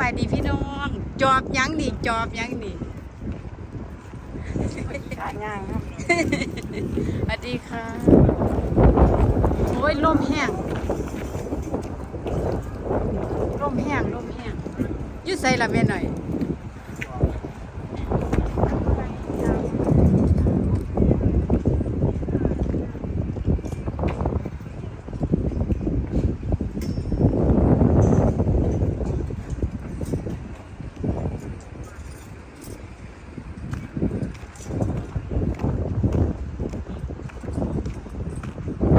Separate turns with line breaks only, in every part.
บายดีพี่น้อง จอบหยังดิจอบหยังดิ
ขายง่ายครับ
สวัสดีค่ะ โอ้ยลมแห้งลมแห้งลมแห้งอยุ่ใส่ละแม่หน่อย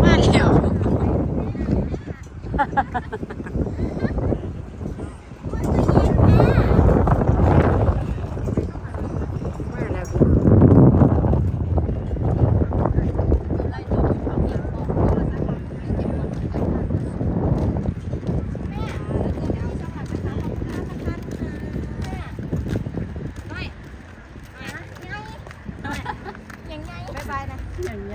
มาแล้ว มาแล้วพี่อย่างใหญ่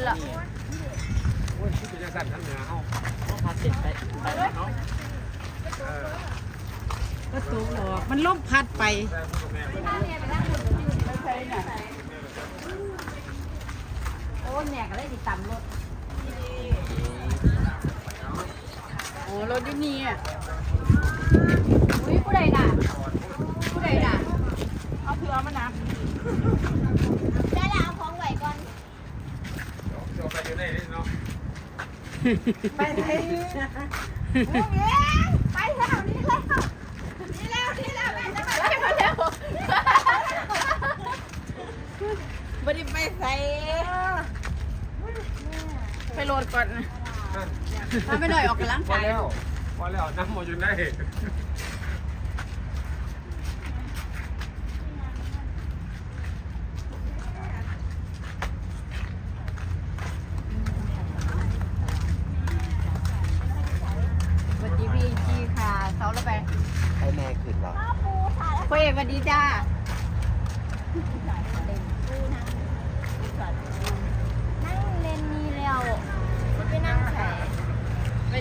น
ละ
โอ้ยที่จะสั่นทั้งเหนือเอา
ก็ตกหรอกมันล่มพัดไป
โอ้แม่ก็เลยติดตามรถ
โอ้รถอยู่นี่อะ
อุ้ยผู้ใดน่ะผู้ใดน่ะ
เอาเผื่อมานับ
ได้แล้วเอาของไหวก่อน
เดี๋ยวไปอยู่ไหนนี่เนาะ
ไปไหนโอ้ยไปแล้วนี่แล้วนี่แล้วนี่แล้วแม่จะไปมาแล้ว
บ่ได้ไปใส่ไปโหลดก่อนนะพาไปหน่อยออกกำลัง
พอกา
ย
แล้ว พอแล้วน้ำหมดอยู่ไหน
สวัสดีพี่จีค่ะเสาละไป
ให้แม่ขึ้นหรอ
พ่อเอกสวัสดีจ้า
นั่งเลนนี้แล้วจะไปนั่งแข
ไป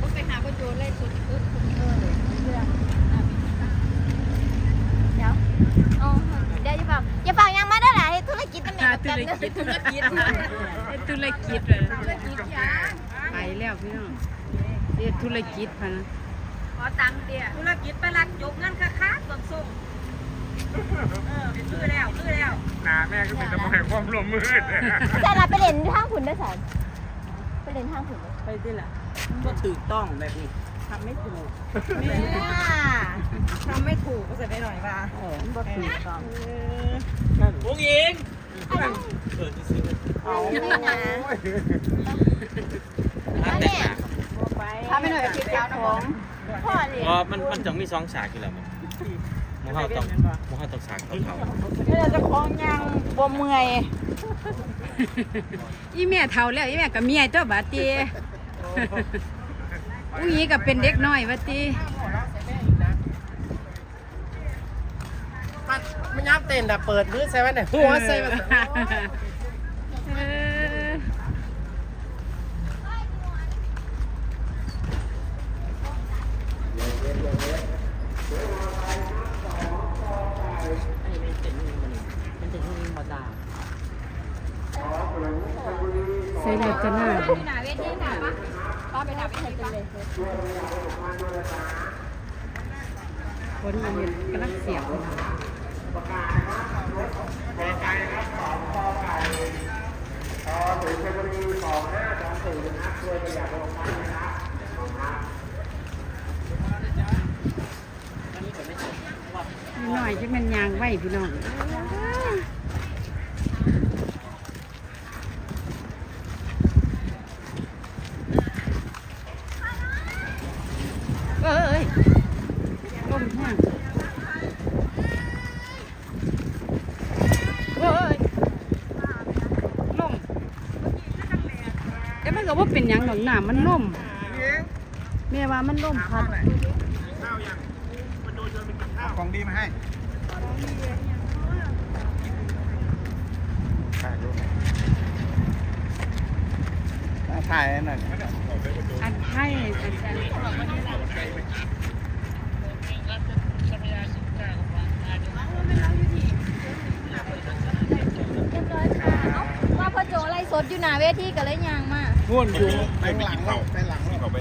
บ่ไปหาพ่อโจเลยสุดอึด
เออเรื่องเดี๋ยวอ๋อเดี๋ยวอย่าเป่าอย่าเป่ายังไม่ได้หลายธุรกิจตั้งแต่
หา ธุรกิจธุรกิจเฮ็ดธุรกิจเลย
ธุรกิจยัง
ไปแล้วพี่น้องเฮ็ดธุรกิจพะน
ขอตังค์เดีย
ธุรกิจไปรักจบเงินค่าค้าส่งส่งเออซื้อแล้วซื้อแล้ว
หนาแม่ก็เป็นตะมอยความร่วมมือ
แต่เราไปเล่นทางขุนด้วยสันไปเล่นทางขุน
ไปดิล่ะก็ถูกต้องแบบนี้ทำไม่ถูก
นี่
ทำไม่ถูกก็จะไปหน่อยว่า
เออบ่ถูกต้อง
พวกยิง
เอาไม่นะแล้วเนี่ย
พาไปหน่อยคลิปยาของ
พ่อเลยง
อ๋อมันมันต้องมีสองฉากอยู่แล้วมันหมูเฮาต้องหมูเฮาต้องฉากเขาเขา
นี่เราจะคล้องยังบ่เมื่อย
อีแม่เฒ่าแล้วอีแม่ก็เมียตัวบาดติอุ้ยก็เป็นเด็กน้อยว่าติ
มันมันยับ เต้นแต่เปิดมือใส่ไว้ไหนหัวใส่ไว้
เออ
มันจะมีมาดา
ใส่แล้วจะหน้า
หนาเวทีหนาปะป้าไปหนาเวทีกันเลย
คนมันเป็นกำลังเสียง
ต่อถึงเพชรบุรีสองห้าสองสี่นะช่วยประ หยัดลงไปนะครับ
น้อยจะมันยางไว้พี่น้อง ก็ว่าเป็นหยังดอกน้ำมันล่มแม่ว่ามันล่มพัด
ของดีมาให้ถ่ายหน่อย
อันให้อันอัน
ว่าพ่อโจไล่สดอยู่หน้าเวทีก็เลยยางมา
ง่วนอยู่ไปหลังไปหลังเข้าไป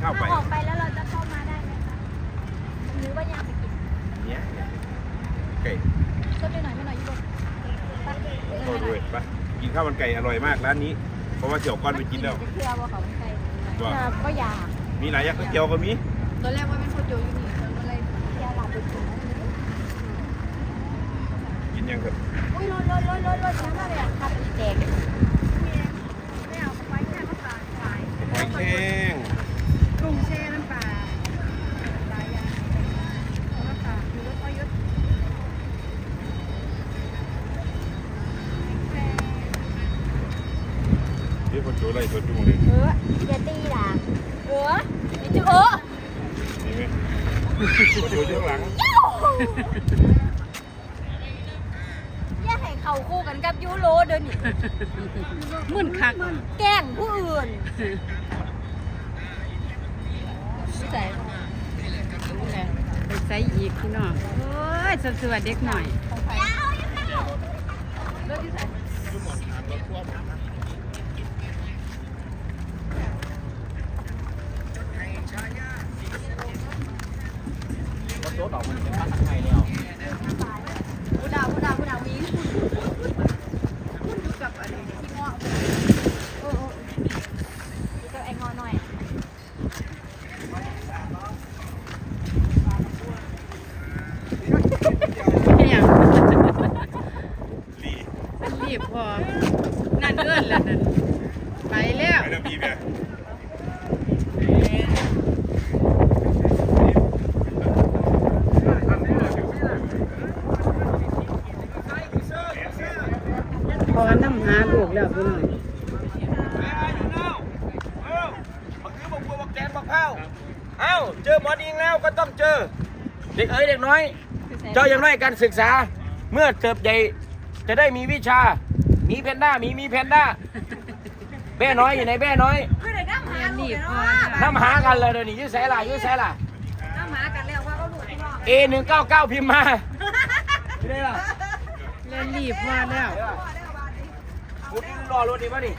เข้าไป
ถ้าออกไปแล้วเราจะเข้ามาได้ไหมคะหรือว่ายางไปกิน
เนี่ยไก่
สดไปหน่อยไม่หน่อยอยู่บนไป
โทษด้วยไปกินข้าวมันไก่อร่อยมากร้านนี้ เพราะว่าเจียวก้อนไปกินแล้ว
เพื่อว่าเขาเป็นใคร
ว่า
ก็อยาก
มีหลายอย่างก๋วยเจียวก็มี
ตอนแรกว่าเป็นพ่อโจอยู่นี่เราก็เลยอยากหลับไปกิน
กินยังครับ
อุ้ยรถรถรถรถรถช้ามาเลยอะขับแดง
หอยแข้ง
กุ้งแช่น้ำปลาหลายอย่างน้ำปลามีรสอ้อยยศ
เดี๋ยวคนโจไล่สดจุ่มเลย
เออจะตีหลังเออนี่จะเออ
นี่ไหมคนโจอยู่ข้างหลัง
อย่าให้เขาคู่กันกับยูโรเดินนี่
มึนคัก
แกล้งผู้อื่นใส่
ไปใส่อีกพี่น้องโอ้ยสวัสดีเด็กหน่อย
รถรถออกมันเป็นบ้านทางไทยแล้ว
ผู้ดาวผู้ดาวผู้ดาวมีคุณอยู่กับอะไรที่งอโอ้โอ้อยู่กับไอ้งอหน่อย
เนี่ย
ลี
รีบพอ นั่นเอิ้นแล้วนั่นไปแล้ว
ไปแล้วมีไหม
พอน้ำหาลูกแล้วพี่น้อง
เอ้าเจอหมอดิงแล้วก็ต้องเจอ เด็กเอ๋ยเด็กน้อย เจ้าอย่างน้อยการศึกษา เมื่อเติบใหญ่จะได้มีวิชา มีแพนด้ามีมีแพนด้าแม่น้อยอยู่ไหนแม่น้อย
คือได้น้ำหาลู
รี
ก
บ
เนา
พอะ
น้ำหากันเลยเดี๋ยวนี้ยื้อแสล่ะยื้อแสล่ะ
น้ำหากันแล้วว่าเขาลูกพี่น้อง
เอหนึ่งเก้าเก้าพิมพ์มาไม่ได้ล่ะ
แล้วรีบพอแล้ว
คุณรอรถดีป่ะนี่